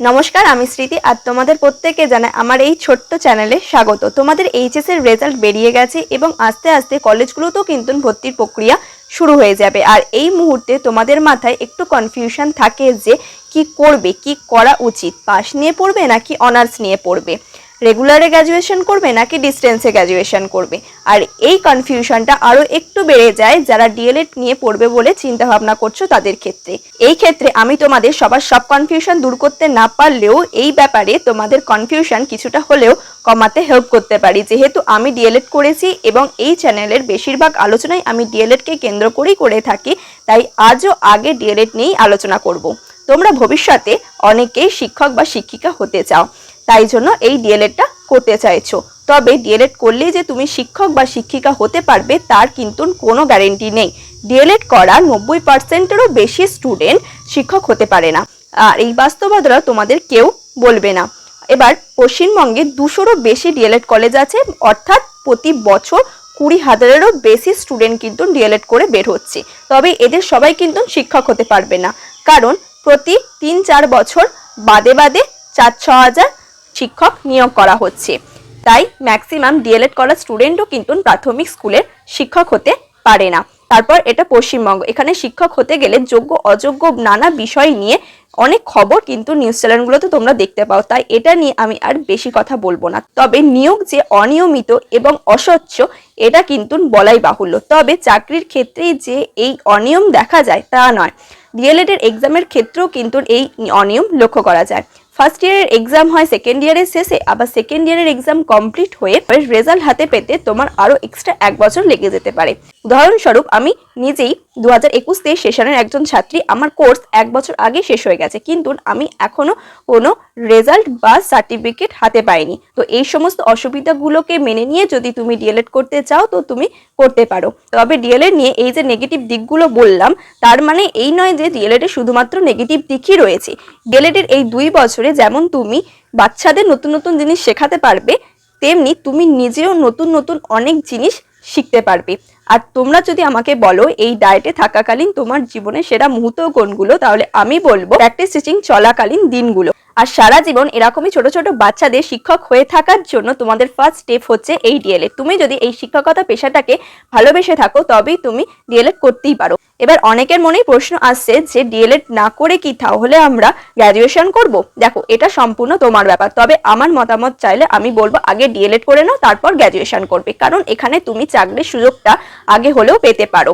নমস্কার, আমি স্মৃতি আর তোমাদের প্রত্যেকে জানাই আমার এই ছোট্ট চ্যানেলে স্বাগত। তোমাদের এইচএস এর রেজাল্ট বেরিয়ে গেছে এবং আস্তে আস্তে কলেজগুলোতেও কিন্তু ভর্তির প্রক্রিয়া শুরু হয়ে যাবে। আর এই মুহূর্তে তোমাদের মাথায় একটু কনফিউশন থাকে যে কি করবে, কি করা উচিত? পাস নিয়ে পড়বে নাকি অনার্স নিয়ে পড়বে? রেগুলারে গ্র্যাজুয়েশন করবে নাকি ডিস্টেন্সে গ্র্যাজুয়েশন করবে? আর এই কনফিউশনটা আরও একটু বেড়ে যায় যারা ডিএলএড নিয়ে পড়বে বলে চিন্তা ভাবনা করছ তাদের ক্ষেত্রে। এই ক্ষেত্রে আমি তোমাদের সবার সব কনফিউশন দূর করতে না পারলেও এই ব্যাপারে তোমাদের কনফিউশন কিছুটা হলেও কমাতে হেল্প করতে পারি। যেহেতু আমি ডিএলএড করেছি এবং এই চ্যানেলের বেশিরভাগ আলোচনাই আমি ডিএলএডকে কেন্দ্র করেই করে থাকি, তাই আজও আগে ডিএলএড নিয়েই আলোচনা করব। তোমরা ভবিষ্যতে অনেকেই শিক্ষক বা শিক্ষিকা হতে চাও। তাই জন্য এই ডিএলএডটা করতে চাইছো। তবে ডিএলএড করলেই যে তুমি শিক্ষক বা শিক্ষিকা হতে পারবে, তার কিন্তু কোনো গ্যারেন্টি নেই। ডিএলএড করা নব্বই পার্সেন্টেরও বেশি স্টুডেন্ট শিক্ষক হতে পারে না। আর এই বাস্তবতা তোমাদের কেউ বলবে না। এবার পশ্চিমবঙ্গে দুশোরও বেশি ডিএলএড কলেজ আছে, অর্থাৎ প্রতি বছর কুড়ি হাজারেরও বেশি স্টুডেন্ট কিন্তু ডিএলএড করে বের হচ্ছে। তবে এদের সবাই কিন্তু শিক্ষক হতে পারবে না। কারণ প্রতি তিন চার বছর বাদে বাদে চার ছ হাজার শিক্ষক নিয়োগ করা হচ্ছে। তাই ম্যাক্সিমাম ডিএলএড করা স্টুডেন্টও কিন্তু প্রাথমিক স্কুলের শিক্ষক হতে পারে না। তারপর এটা পশ্চিমবঙ্গ। এখানে শিক্ষক হতে গেলে যোগ্য, অযোগ্য নানা বিষয় নিয়ে অনেক খবর কিন্তু নিউজ চ্যানেলগুলোতে তোমরা দেখতে পাও। তাই এটা নিয়ে আমি আর বেশি কথা বলব না। তবে নিয়োগ যে অনিয়মিত এবং অস্বচ্ছ, এটা কিন্তু বলাই বাহুল্য। তবে চাকরির ক্ষেত্রে যে এই অনিয়ম দেখা যায় তা নয়। ডিএলএড এর এক্সামের ক্ষেত্রেও কিন্তু এই অনিয়ম লক্ষ্য করা যায়। ফার্স্ট ইয়ারের এক্সাম হয় সেকেন্ড ইয়ারের শেষে, আবার সেকেন্ড ইয়ারের এক্সাম কমপ্লিট হয়ে রেজাল্ট হাতে পেতে তোমার আরও এক্সট্রা এক বছর লেগে যেতে পারে। উদাহরণস্বরূপ, আমি নিজেই দু হাজার একুশ তেইশ সেশনের একজন ছাত্রী আমার কোর্স এক বছর আগে শেষ হয়ে গেছে। কিন্তু আমি এখনও কোনো রেজাল্ট বা সার্টিফিকেট হাতে পাইনি। তো এই সমস্ত অসুবিধাগুলোকে মেনে নিয়ে যদি তুমি ডিএলএড করতে চাও, তো তুমি করতে পারো। তবে ডিএলএড নিয়ে এই যে নেগেটিভ দিকগুলো বললাম, তার মানে এই নয় যে ডিএলএড শুধুমাত্র নেগেটিভ দিকই রয়েছে। ডিএলএডের এই দুই বছরে যেমন তুমি বাচ্চাদের নতুন নতুন জিনিস শেখাতে পারবে, তেমনি তুমি নিজেও নতুন নতুন অনেক জিনিস শিখতে পারবে। আর তোমরা যদি আমাকে বলো, এই ডায়েটে থাকাকালীন তোমার জীবনে সেরা মুহূর্ত কোনগুলো, তাহলে আমি বলব প্র্যাকটিস টিচিং চলাকালীন দিনগুলো। আর সারা জীবন এরকমই ছোট ছোট বাচ্চাদের শিক্ষক হয়ে থাকার জন্য তোমাদের ফার্স্ট স্টেপ হচ্ছে এই ডিএলএড তুমি যদি এই শিক্ষকতা পেশাটাকে ভালোবেসে থাকো, তবেই তুমি ডিএলএড করতেই পারো। এবার অনেকের মনেই প্রশ্ন আসছে যে ডিএলএড না করে কি তাহলে আমরা গ্র্যাজুয়েশন করব? দেখো, এটা সম্পূর্ণ তোমার ব্যাপার। তবে আমার মতামত চাইলে আমি বলব, আগে ডিএলএড করে নাও, তারপর গ্র্যাজুয়েশন করবে। কারণ এখানে তুমি চাকরির সুযোগটা আগে হলেও পেতে পারো।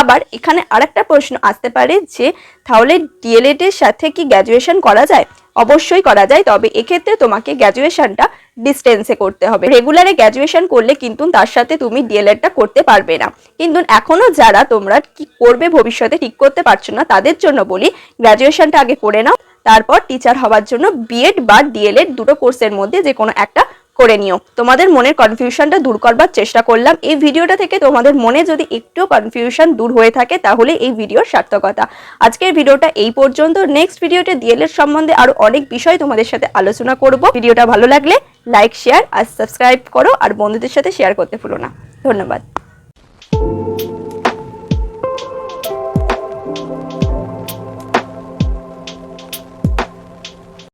আবার এখানে আরেকটা প্রশ্ন আসতে পারে যে, তাহলে ডিএলএড এর সাথে কি গ্র্যাজুয়েশন করা যায়? অবশ্যই করা যায়, তবে এক্ষেত্রে তোমাকে গ্র্যাজুয়েশনটা ডিস্টেন্সে করতে হবে। রেগুলারে গ্র্যাজুয়েশন করলে কিন্তু তার সাথে তুমি ডিএলএডটা করতে পারবে না। কিন্তু এখনও যারা তোমরা কি করবে ভবিষ্যতে ঠিক করতে পারছ না, তাদের জন্য বলি গ্র্যাজুয়েশনটা আগে করে নাও। তারপর টিচার হওয়ার জন্য বিএড বা ডিএলএড দুটো কোর্সের মধ্যে যে কোনো একটা করে নিও। তোমাদের মনের কনফিউশনটা দূর করবার চেষ্টা করলাম। এই ভিডিওটা থেকে তোমাদের মনে যদি একটুও কনফিউশন দূর হয়ে থাকে, তাহলে এই ভিডিওর সার্থকতা। আজকের ভিডিওটা এই পর্যন্ত। নেক্সট ভিডিওতে ডিএলএড সম্বন্ধে আরও অনেক বিষয় তোমাদের সাথে আলোচনা করব। ভিডিওটা ভালো লাগলে লাইক শেয়ার আর সাবস্ক্রাইব করো। আর বন্ধুদের সাথে শেয়ার করতে ভুলো না। ধন্যবাদ।